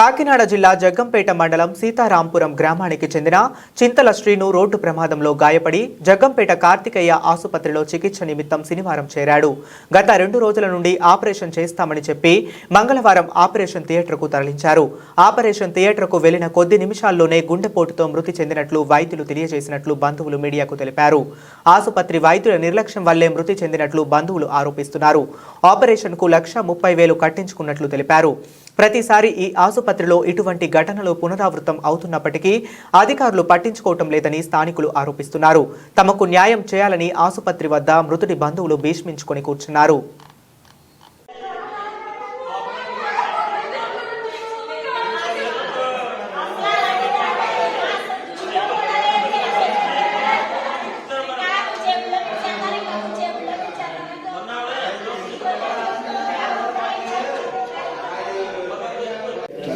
కాకినాడ జిల్లా జగ్గంపేట మండలం సీతారాంపురం గ్రామానికి చెందిన చింతల శ్రీను రోడ్డు ప్రమాదంలో గాయపడి జగ్గంపేట కార్తికేయ ఆసుపత్రిలో చికిత్స నిమిత్తం శనివారం చేరాడు. గత రెండు రోజుల నుండి ఆపరేషన్ చేస్తామని చెప్పి మంగళవారం ఆపరేషన్ థియేటర్కు తరలించారు. ఆపరేషన్ థియేటర్కు వెళ్ళిన కొద్ది నిమిషాల్లోనే గుండెపోటుతో మృతి చెందినట్లు వైద్యులు తెలియజేసినట్లు బంధువులు మీడియాకు తెలిపారు. ఆసుపత్రి వైద్యుల నిర్లక్ష్యం వల్లే మృతి చెందినట్లు బంధువులు ఆరోపిస్తున్నారు. ఆపరేషన్కు లక్ష ముప్పై వేలు కట్టించుకున్నట్లు తెలిపారు. ప్రతిసారి ఈ ఆసుపత్రిలో ఇటువంటి ఘటనలు పునరావృతం అవుతున్నప్పటికీ అధికారులు పట్టించుకోవటం లేదని స్థానికులు ఆరోపిస్తున్నారు. తమకు న్యాయం చేయాలని ఆసుపత్రి వద్ద మృతుడి బంధువులు భీష్మించుకొని కూర్చున్నారు.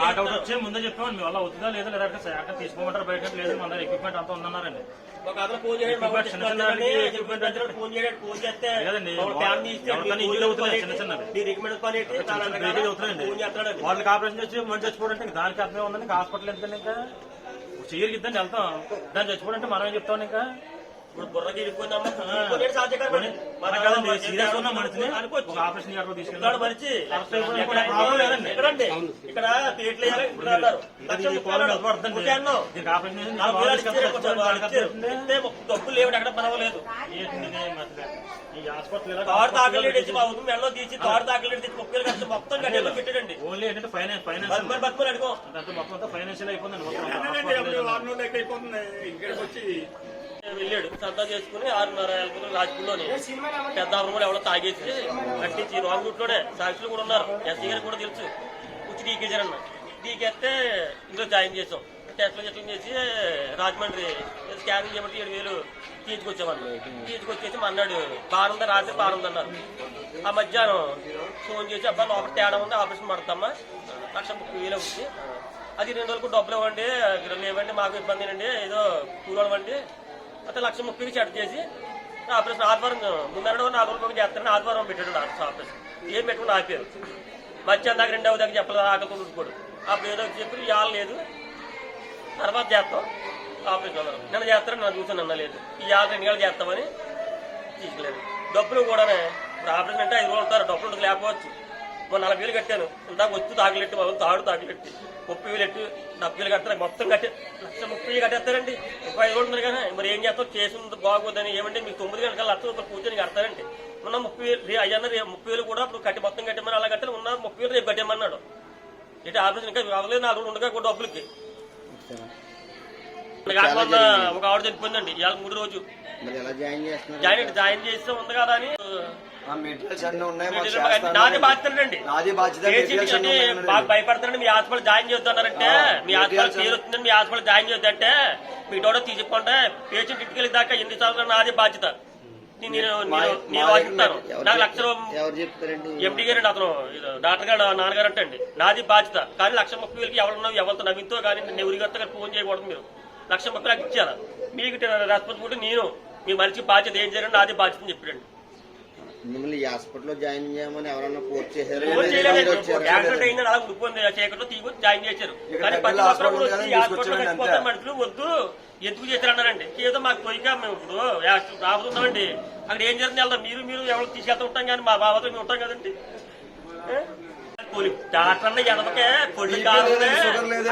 ఆటౌట్ వచ్చే ముందే చెప్పాము మీ వల్ల అవుతుందా లేదా లేదా అక్కడ తీసుకోమంటారు బయట లేదు మన దగ్గర ఎక్విప్మెంట్ అంతా ఉందన్నారండి. వాళ్ళకి ఆపరేషన్ చేసి మంచి చచ్చిపోవడంటే ఇంకా దానికి అర్థమే ఉందండి హాస్పిటల్ ఎందుకండి ఇంకా? ఇద్దండి వెళ్తాం. దాన్ని చచ్చిపోవడంటే మనం ఏం చెప్తాం ఇంకా? ఇప్పుడు బుర్రకి సీరియస్ ఉన్న మనిషిని. ఒక ఆపరేషన్ తీసుకెళ్ళాడు మనిషి. ఎక్కడండి? ఇక్కడ పేట్లు డబ్బులు లేవు ఎక్కడ పర్వాలేదు. తాడు తాకలేడు తెచ్చి మా మెడలో తీసి తాడు తాకలేడు తెచ్చి ముప్పై ఖర్చు మొత్తం కట్టేలో పెట్టాడండి ఓన్లీ ఏంటంటే ఫైనాన్స్ ఫైనాన్స్ అడుగు దాంతో మొత్తం ఫైనాన్షియల్ అయిపోయిందండి మొత్తం వెళ్ళాడు. సంతా చేసుకుని ఆరున్నర వెళ్ళిపోతున్న రాజకీయంలోని పెద్ద కూడా ఎవడో తాగేసి కట్టించి రాంగ్ రూట్లోనే సాక్షులు కూడా ఉన్నారు. ఎస్సీ గారికి కూడా తెలుసు. వచ్చి డీకేసారన్న డీకేస్తే ఇందులో జాయిన్ చేసాం టెస్ట్లు చెట్లు చేసి రాజమండ్రి స్కానింగ్ చేయబట్టి ఏడు వేలు తీసుకొచ్చామన్న తీసుకొచ్చేసి మన్నాడు బాగుందా? రాత్రి బాగుంది అన్నారు ఆ మధ్యాహ్నం ఫోన్ చేసి అబ్బా లోపల తేడా ఉంది ఆపరేషన్ పడతామా? లక్ష ముప్పై వేలు అవుతుంది అది రెండు రోజులకు డబ్బులు ఇవ్వండి లేవండి మాకు ఇబ్బంది అండి ఏదో కూలవండి అయితే లక్ష ముప్పైకి చెట్ చేసి ఆపరేషన్ ఆదివారం ముందర నాలుగు రోజులు చేస్తారని ఆదివారం పెట్టాడు డాక్టర్ ఆపరేషన్. ఏం పెట్టుకుని ఆపారు. మధ్యాహ్నం దాకా రెండవ దగ్గర చెప్పలేదు ఆకలి చూసుకోడు అప్పుడు ఏదో చెప్పి ఇవాళ లేదు. తర్వాత చేస్తాం. ఆపరేషన్ అన్నారు నిన్న చేస్తారని నన్ను చూసి అన్న లేదు. ఇవాళ రెండు గంటలు చేస్తామని తీసుకోలేదు డబ్బులు కూడానే ఆపరేషన్ అంటే ఐదు రోజులు ఉంటారు డబ్బులు లేకపోవచ్చు. మొన్న నలభై వేలు కట్టాను. ఇందాక వచ్చి తాగలెట్టి వాళ్ళు తాడు తాగిలెట్టి. ముప్పై వేలు ఎట్టు డెబ్బై వేలు కట్టారు మొత్తం కట్టే లక్ష ముప్పై వేలు కట్టేస్తారండి. ముప్పై ఐదు ఉంటుంది కానీ మరి ఏం చేస్తాం? కేసు ఉంది బాగోదని ఏమంటే మీకు తొమ్మిది గంటల లక్ష రూపాయలు కూర్చొని కడతారండి. ఉన్న ముప్పై వేలు రే- అయ్యన్న రేపు ముప్పై వేలు కూడా ఇప్పుడు కట్టి మొత్తం కట్టమని అలా కట్టారు ఉన్న ముప్పై వేలు రేపు కట్టేమన్నాడు ఇటు ఆపరేషన్ ఇంకా అవ్వలేదు నాలుగు ఉండగా కూడా డబ్బులకి. ఒక ఆవిడ చనిపోయిందండి. ఇవాళ మూడు రోజు జాయిన్ జాయిన్ చేస్తే ఉంది కదా అని. నాది బాధ్యతండి బాగా ఉన్నాయి భయపడతారండి. మీ హాస్పిటల్ జాయిన్ చేస్తున్నారంటే మీ హాస్పిటల్ పేరు వస్తుందండి మీ హాస్పిటల్ జాయిన్ చేద్దంటే మీ డోడ తీసుకుంటే పేషెంట్ ఇంటికి వెళ్ళి దాకా ఎన్ని సార్లు నాది బాధ్యత. నేను వాదిస్తాను నాకు చెప్- లక్షలు ఎవరు చెప్తారండి? ఎండి గారు అతను డాక్టర్ గారు నాన్నగారు అంటే అండి నాది బాధ్యత. కానీ లక్ష ముప్పై వేలకి ఎవరున్నా ఎవరితో నవ్వింతో కానీ నేను ఎవరి గారు ఫోన్ చేయకూడదు మీరు. లక్ష ముప్పై నాకు ఇచ్చారా మీకు రెస్పాన్సిబిలిటీ నేను మీ మనిషికి బాధ్యత ఏం చేయాలని నాది బాధ్యత అని చెప్పాడండి. మిమ్మల్ని ఈ హాస్పిటల్లో జాయిన్ చేయమని ఎవరన్నా చేశారు? యాక్సిడెంట్ అయిందని అలా ఉండిపోయింది చీకట్లో తీసుకొచ్చి జాయిన్ చేశారు. కానీ ప్రతి ఒక్కరు కూడా వచ్చి చచ్చిపోతారు. మనుషులు వద్దు ఎందుకు చేశారు అన్నారండి ఏదో మాకు పోయిగా మేము ఇప్పుడు రాబోతున్నామండి. అక్కడ ఏం జరుగుతుంది వెళ్దాం. మీరు మీరు ఎవరు తీసుకెళ్తూ ఉంటాం కానీ మా బాబాతో మేము ఉంటాం కదండి. డాక్టర్ ఎనమకే పొళ్ళు కాదు.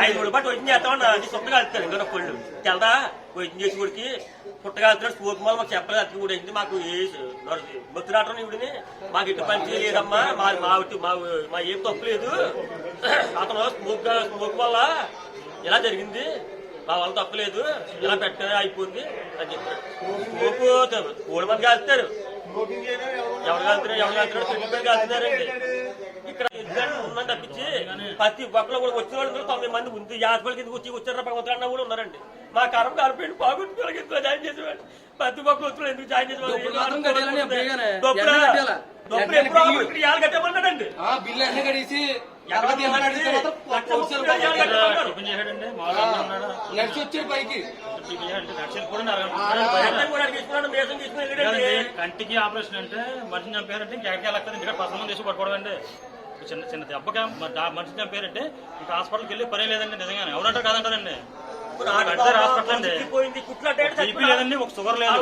ఐదు రోజులు బట్టి వచ్చి చేస్తామన్నా అది సొంత కలుపుతారు ఇంకా పొళ్ళు. తెలదా? వైద్యం చేసి కొడికి పుట్టగాలుతున్నాడు స్పోక్ మాల మాకు చెప్పలేదు. అతికి కూడా అయింది మాకు బొత్తురాటం ఇవిడిని మాకు ఇటు పని చేయలేదమ్మా. మా మా మా మా ఏం తప్పు లేదు. అతను స్మోక్ స్మోక్ వల్ల ఇలా జరిగింది. మా వల్ల తప్పలేదు ఇలా పెట్ట అయిపోయింది అని చెప్పారు స్మోక్ మూడు మంది కాలుస్తారు. ఎవరు కాలుతున్నారు? ఎవరు కాలుతున్నారు? మంది కాలుతున్నారండి. తప్పించి ప్రతి ఒక్కరు కూడా వచ్చిన వాళ్ళు తొమ్మిది మంది ఉంది. మంది కింద వచ్చి వచ్చారు భగవంతుడు కూడా ఉన్నారండి. మా కరం కాలిపోయింది బాగుంటుంది. జాయిన్ చేసేవాడు ప్రతి ఒక్కరు వచ్చిన ఎందుకు జాయిన్ కట్టమన్నాడండి. బిల్లు అన్నీ కడిసి నడిచి వచ్చాడు పైకి. కదండి కంటికి ఆపరేషన్ అంటే మనిషిని చంపారంటే ఇంకా ఎక్కడికి వెళ్ళక్కది ఇంకా మంది వేసి పట్టుకోవడం అండి చిన్న చిన్న దెబ్బకి మ- దా- మనిషిని చంపారంటే ఇంకా హాస్పిటల్కి వెళ్ళి పనే లేదండి నిజంగానే. ఎవరంటారు కాదంటారండి. హాస్పిటల్ బీపీ లేదండి ఒక షుగర్ లేదు.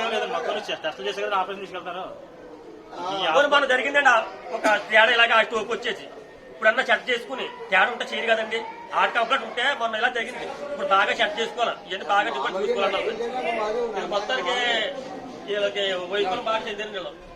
ఏం లేదండి మొత్తం టెస్ట్ చేసే కదా ఆపరేషన్ తీసుకెళ్తారు మనం జరిగిందండి ఒక తేడా ఇలాగ ఆ స్టోక్ వచ్చేసి. ఇప్పుడన్నా చెట్ చేసుకుని తేడా ఉంటే చేయరు కదండి. ఆట కంప్లీట్ ఉంటే మొన్న ఇలా జరిగింది. ఇప్పుడు బాగా చెట్ చేసుకోవాలి? ఇవన్నీ బాగా డిపెండ్ చూసుకోవాలన్నారు. మొత్తానికి వీళ్ళకి వయసులో బాగా చెందిన వీళ్ళు.